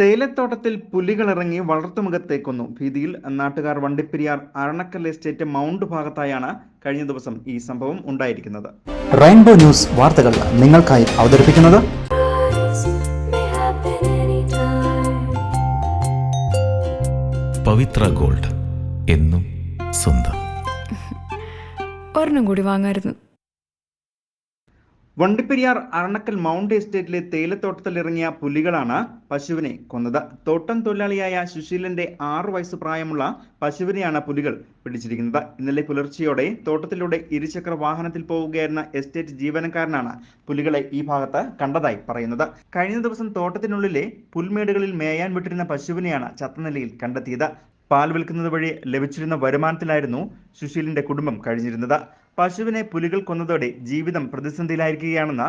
തേയിലത്തോട്ടത്തിൽ പുലികളിറങ്ങി വളർത്തുമൃഗത്തെ കൊന്നു ഭീതിയിൽ നാട്ടുകാർ വണ്ടിപ്പെരിയാർ അരണക്കൽ എസ്റ്റേറ്റ് മൗണ്ട് ഭാഗത്തായാണ് കഴിഞ്ഞ ദിവസം ഈ സംഭവം ഉണ്ടായിരിക്കുന്നത്. റെയിൻബോ ന്യൂസ് വാർത്തകൾ നിങ്ങൾക്കായി അവതരിപ്പിക്കുന്നത്. പവിത്ര ഗോൾഡ് എന്നും സ്വന്തം. ഒരെണ്ണം കൂടി വാങ്ങായിരുന്നു. വണ്ടിപ്പെരിയാർ അരണക്കൽ മൗണ്ട് എസ്റ്റേറ്റിലെ തേയിലത്തോട്ടത്തിൽ ഇറങ്ങിയ പുലികളാണ് പശുവിനെ കൊന്നത്. തോട്ടം തൊഴിലാളിയായ സുശീലന്റെ ആറു വയസ്സ് പ്രായമുള്ള പശുവിനെയാണ് പുലികൾ പിടിച്ചിരിക്കുന്നത്. ഇന്നലെ പുലർച്ചെയോടെ തോട്ടത്തിലൂടെ ഇരുചക്ര വാഹനത്തിൽ പോവുകയായിരുന്ന എസ്റ്റേറ്റ് ജീവനക്കാരനാണ് പുലികളെ ഈ ഭാഗത്ത് കണ്ടതായി പറയുന്നത്. കഴിഞ്ഞ ദിവസം തോട്ടത്തിനുള്ളിലെ പുൽമേടുകളിൽ മേയാൻ വിട്ടിരുന്ന പശുവിനെയാണ് ചത്തനിലയിൽ കണ്ടെത്തിയത്. പാൽ വിൽക്കുന്നത് വഴി ലഭിച്ചിരുന്ന വരുമാനത്തിലായിരുന്നു സുശീലിന്റെ കുടുംബം കഴിഞ്ഞിരുന്നത്. പശുവിനെ പുലികൾ കൊന്നതോടെ ജീവിതം പ്രതിസന്ധിയിലായിരിക്കുകയാണെന്ന്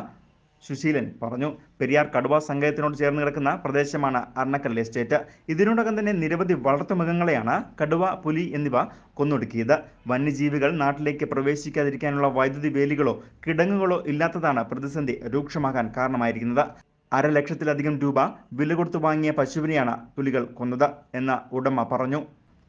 സുശീലൻ പറഞ്ഞു. പെരിയാർ കടുവ സങ്കേതത്തിനോട് ചേർന്ന് കിടക്കുന്ന പ്രദേശമാണ് അർണക്കൽ എസ്റ്റേറ്റ്. ഇതിനോടകം തന്നെ നിരവധി വളർത്തുമൃഗങ്ങളെയാണ് കടുവ പുലി എന്നിവ കൊന്നൊടുക്കിയത്. വന്യജീവികൾ നാട്ടിലേക്ക് പ്രവേശിക്കാതിരിക്കാനുള്ള വൈദ്യുതി വേലികളോ കിടങ്ങുകളോ ഇല്ലാത്തതാണ് പ്രതിസന്ധി രൂക്ഷമാകാൻ കാരണമായിരിക്കുന്നത്. അര ലക്ഷത്തിലധികം രൂപ വില കൊടുത്തു വാങ്ങിയ പശുവിനെയാണ് പുലികൾ കൊന്നത് എന്ന് ഉടമ പറഞ്ഞു.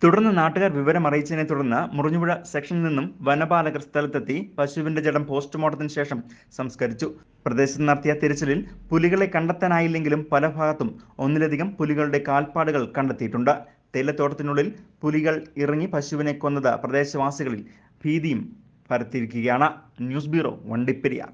തുടർന്ന് നാട്ടുകാർ വിവരം അറിയിച്ചതിനെ തുടർന്ന് മുറിഞ്ഞുപുഴ സെക്ഷനിൽ നിന്നും വനപാലകർ സ്ഥലത്തെത്തി പശുവിന്റെ ജഡം പോസ്റ്റ്മോർട്ടത്തിന് ശേഷം സംസ്കരിച്ചു. പ്രദേശത്ത് നടത്തിയ തിരച്ചിലിൽ പുലികളെ കണ്ടെത്താനായില്ലെങ്കിലും പല ഭാഗത്തും ഒന്നിലധികം പുലികളുടെ കാൽപ്പാടുകൾ കണ്ടെത്തിയിട്ടുണ്ട്. തേയിലത്തോട്ടത്തിനുള്ളിൽ പുലികൾ ഇറങ്ങി പശുവിനെ കൊന്നത് പ്രദേശവാസികളിൽ ഭീതിയും പരത്തിയിരിക്കുകയാണ്. News bureau Vandiperiyar.